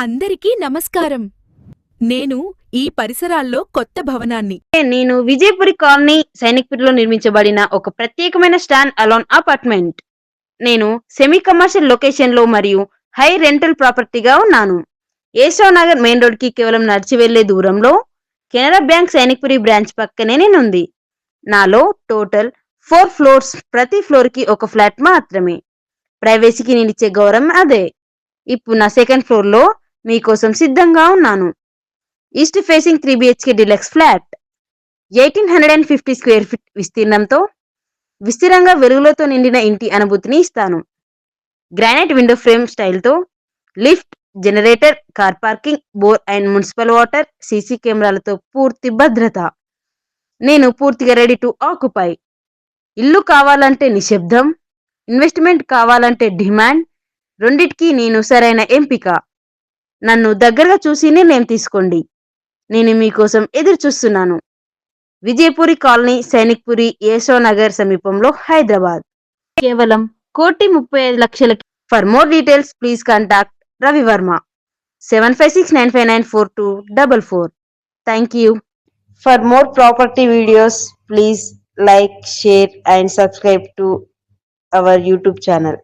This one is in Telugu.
అందరికీ నమస్కారం. నేను ఈ పరిసరాల్లో కొత్త భవనాన్ని. నేను విజయపురి కాలనీ సైనిక్పూర్లో నిర్మించబడిన ఒక ప్రత్యేకమైన స్టాండ్ అలోన్ అపార్ట్మెంట్. నేను సెమీ కమర్షియల్ లొకేషన్లో మరియు హై రెంటల్ ప్రాపర్టీగా ఉన్నాను. ఏసవ్ నగర్ మెయిన్ రోడ్కి కేవలం నడిచి వెళ్ళే దూరంలో కెనరా బ్యాంక్ సైనిక్పురి బ్రాంచ్ పక్కనే నేనుంది. నాలో టోటల్ ఫోర్ ఫ్లోర్స్ ప్రతి ఫ్లోర్కి ఒక ఫ్లాట్ మాత్రమే. ప్రైవసీకి నిలిచే గౌరవం అదే. ఇప్పుడు నా సెకండ్ ఫ్లోర్లో మీకోసం సిద్ధంగా ఉన్నాను. East facing three BHK deluxe flat. Eighteen hundred and fifty square feet విస్తీర్ణంతో విస్తీర్ణంగా వెలుగులతో నిండిన ఇంటి అనుభూతిని ఇస్తాను. Granite window frame స్టైల్తో lift generator car parking bore and municipal water CC కెమెరాలతో పూర్తి భద్రత. నేను పూర్తిగా రెడీ టు ఆక్యుపై. ఇల్లు కావాలంటే నిశ్శబ్దం ఇన్వెస్ట్మెంట్ కావాలంటే డిమాండ్ రెండిటికీ నేను సరైన ఎంపిక. నన్ను దగ్గరగా చూసి నిర్ణయం తీసుకోండి. నేను మీకోసం ఎదురు చూస్తున్నాను. విజయపురి కాలనీ సైనిక్పురి యశో నగర్ సమీపంలో హైదరాబాద్. కేవలం కోటి ముప్పై ఐదు లక్షలకి for more details please contact Ravivarma seven five six nine five nine four two double four. Thank you. For more property videos please like share and subscribe to our YouTube channel.